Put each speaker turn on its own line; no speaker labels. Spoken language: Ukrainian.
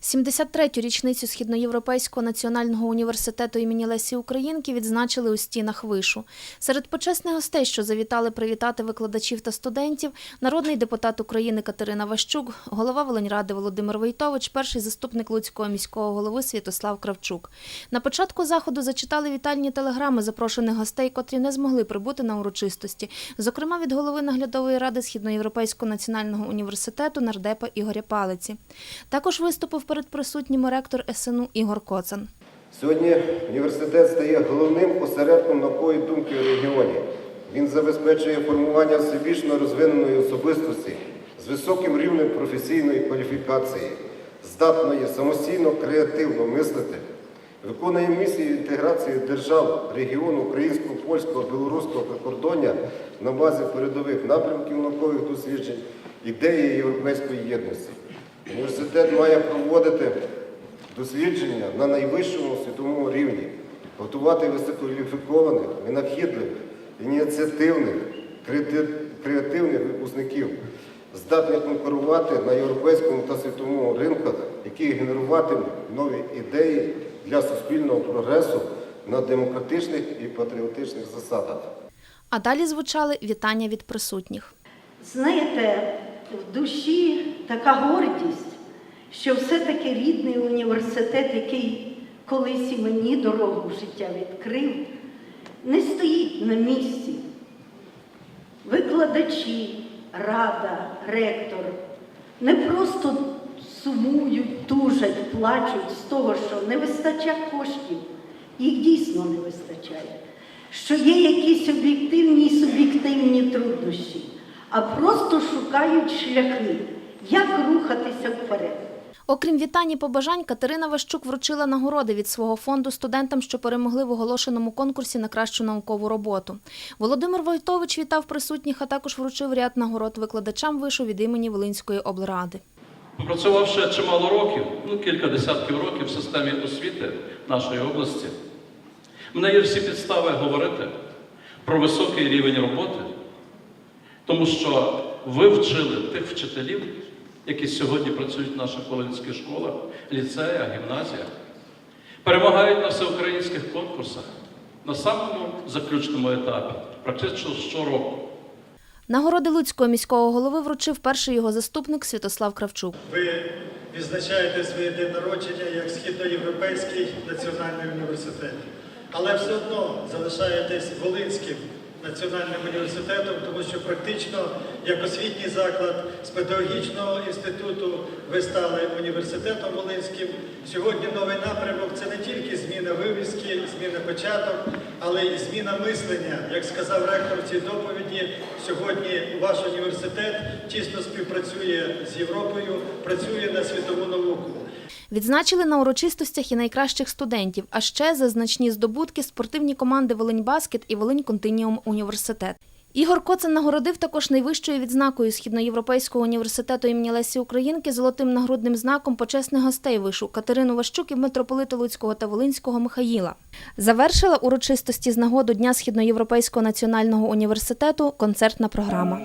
73-ю річницю Східноєвропейського національного університету імені Лесі Українки відзначили у стінах вишу. Серед почесних гостей, що завітали привітати викладачів та студентів, народний депутат України Катерина Ващук, голова Волиньради Володимир Войтович, перший заступник Луцького міського голови Святослав Кравчук. На початку заходу зачитали вітальні телеграми запрошених гостей, котрі не змогли прибути на урочистості, зокрема від голови наглядової ради Східноєвропейського національного університету нардепа Ігоря Палиці. Також виступив перед присутніми ректор СНУ Ігор Коцан.
Сьогодні університет стає головним осередком наукової думки в регіоні. Він забезпечує формування всебічно розвиненої особистості з високим рівнем професійної кваліфікації, здатної самостійно креативно мислити, виконує місію інтеграції держав регіону українського, польського, білоруського прикордоння на базі передових напрямків наукових досліджень, ідеї європейської єдності. Університет має проводити дослідження на найвищому світовому рівні, готувати висококваліфікованих, винахідливих, ініціативних, креативних випускників, здатних конкурувати на європейському та світовому ринках, які генеруватимуть нові ідеї для суспільного прогресу на демократичних і патріотичних засадах.
А далі звучали вітання від присутніх.
Знаєте, в душі така гордість, що все-таки рідний університет, який колись і мені дорогу в життя відкрив, не стоїть на місці. Викладачі, рада, ректор не просто сумують, тужать, плачуть з того, що не вистачає коштів, їх дійсно не вистачає, що є якісь об'єктивні і суб'єктивні труднощі, а просто шукають шляхи, як рухатися вперед.
Окрім вітань і побажань, Катерина Ващук вручила нагороди від свого фонду студентам, що перемогли в оголошеному конкурсі на кращу наукову роботу. Володимир Войтович вітав присутніх, а також вручив ряд нагород викладачам вишу від імені Волинської облради.
Попрацювавши чимало років, ну кілька десятків років в системі освіти нашої області, в мене є всі підстави говорити про високий рівень роботи, тому що ви вчили тих вчителів, які сьогодні працюють в наших волинських школах, ліцеях, гімназіях, перемагають на всеукраїнських конкурсах на самому заключному етапі, практично щороку.
Нагороди Луцького міського голови вручив перший його заступник Святослав Кравчук.
Ви відзначаєте своє день народження як Східноєвропейський національний університет, але все одно залишаєтесь Волинським національним університетом, тому що практично як освітній заклад з педагогічного інституту ви стали університетом Волинським. Сьогодні новий напрямок це не тільки зміна вивіски, зміна початок, але і зміна мислення. Як сказав ректор в цій доповіді, сьогодні ваш університет тісно співпрацює з Європою, працює на світову науку.
Відзначили на урочистостях і найкращих студентів, а ще за значні здобутки спортивні команди Волинь Баскет і Волинь Континіум Університет. Ігор Коцин нагородив також найвищою відзнакою Східноєвропейського університету імені Лесі Українки золотим нагрудним знаком почесних гостей вишу Катерину Ващук і митрополита Луцького та Волинського Михаїла. Завершила урочистості з нагоду Дня Східноєвропейського національного університету концертна програма.